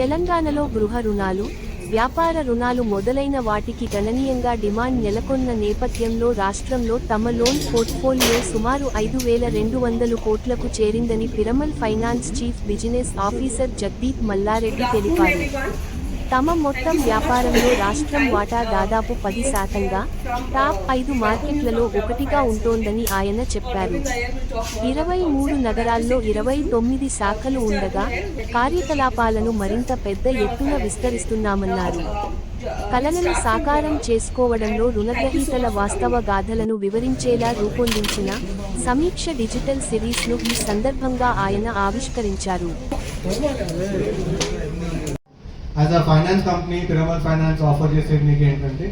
తెలంగాణలో గృహ రుణాలు వ్యాపార రుణాలు మొదలైన వాటికి గణనీయంగా డిమాండ్ నెలకొన్న నేపథ్యంలో రాష్ట్రంలో తమ లోన్ పోర్ట్ఫోలియో సుమారు ఐదు వేల రెండు వందలు కోట్లకు చేరిందని Piramal finance chief business officer Jagdeep Mallareddy తెలిపారు. తమ మొత్తం వ్యాపారంలో రాష్ట్రం వాటా దాదాపు పది శాతంగా టాప్ ఐదు మార్కెట్లలో ఒకటిగా ఉంటోందని ఆయన చెప్పారు. ఇరవై మూడు నగరాల్లో ఇరవై తొమ్మిది శాఖలు ఉండగా కార్యకలాపాలను మరింత పెద్ద ఎత్తున విస్తరిస్తున్నామన్నారు. కలలను సాకారం చేసుకోవడంలో రుణగ్రహీతల వాస్తవ గాథలను వివరించేలా రూపొందించిన సమీక్ష డిజిటల్ సిరీస్ను ఈ సందర్భంగా ఆయన ఆవిష్కరించారు. As a finance company Piramal finance offer చేసేది మీకు ఏంటంటే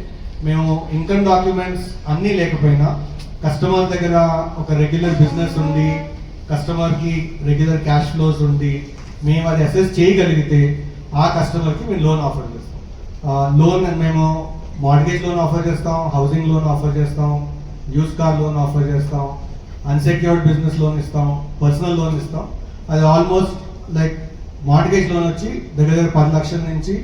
మేము ఇన్కమ్ డాక్యుమెంట్స్ అన్నీ లేకపోయినా కస్టమర్ దగ్గర ఒక రెగ్యులర్ బిజినెస్ ఉండి కస్టమర్కి రెగ్యులర్ క్యాష్ ఫ్లోస్ ఉండి మేము అది అసెస్ చేయగలిగితే ఆ కస్టమర్కి మేము లోన్ ఆఫర్ చేస్తాం. లోన్ మేము మార్గేజ్ లోన్ ఆఫర్ చేస్తాం హౌసింగ్ లోన్ ఆఫర్ చేస్తాం యూస్ కార్ లోన్ ఆఫర్ చేస్తాం అన్సెక్యూర్డ్ బిజినెస్ లోన్ ఇస్తాం పర్సనల్ లోన్ ఇస్తాం. అది ఆల్మోస్ట్ లైక్ మార్గేజ్ లోన్ వచ్చి దగ్గర దగ్గర పది లక్షల నుంచి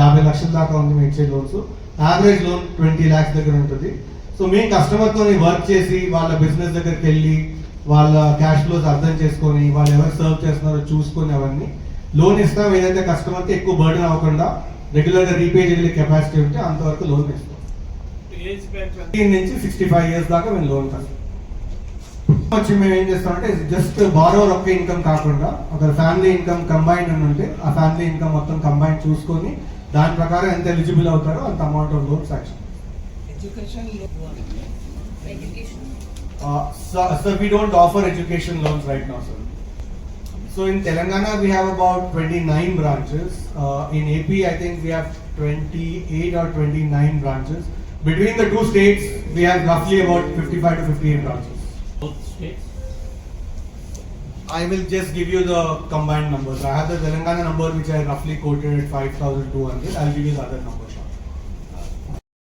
యాభై లక్షల దాకా ఉంది మేము ఇచ్చే loans. Average loan twenty lakhs దగ్గర ఉంటుంది. సో మేము కస్టమర్తో వర్క్ చేసి వాళ్ళ బిజినెస్ దగ్గరికి వెళ్ళి వాళ్ళ క్యాష్ ఫ్లోస్ అర్థం చేసుకొని వాళ్ళు ఎవరు సర్వ్ చేస్తున్నారో చూసుకొని అవన్నీ. లోన్ ఇస్తాం. ఏదైతే కస్టమర్కి ఎక్కువ బర్డెన్ అవ్వకుండా రెగ్యులర్గా రీపే చేయగలిగే కెపాసిటీ ఉంటే అంతవరకు లోన్ ఇస్తాం. నుంచి సిక్స్టీ ఫైవ్ ఇయర్స్ దాకా మేము లోన్ కట్టాం వచ్చి మేము ఏం చేస్తామంటే జస్ట్ బారోవర్ ఒక్క ఇన్కమ్ కాకుండా ఒక ఫ్యామిలీ ఇన్కమ్ కంబైన్ అని ఉంటే ఆ ఫ్యామిలీ ఇన్కమ్ మొత్తం కంబైన్ చూసుకొని దాని ప్రకారం ఎంత ఎలిజిబుల్ అవుతారో అంత amount of loan sanction sir we don't offer education loans right now sir So in Telangana, we have about 29 branches. Uh, in AP, I think we have 28 or 29 branches. Between the two states, we have roughly about 55 to 58 branches. I will just give you the combined numbers. I have the Telangana number which I roughly quoted at 5,200. I'll give you the other numbers.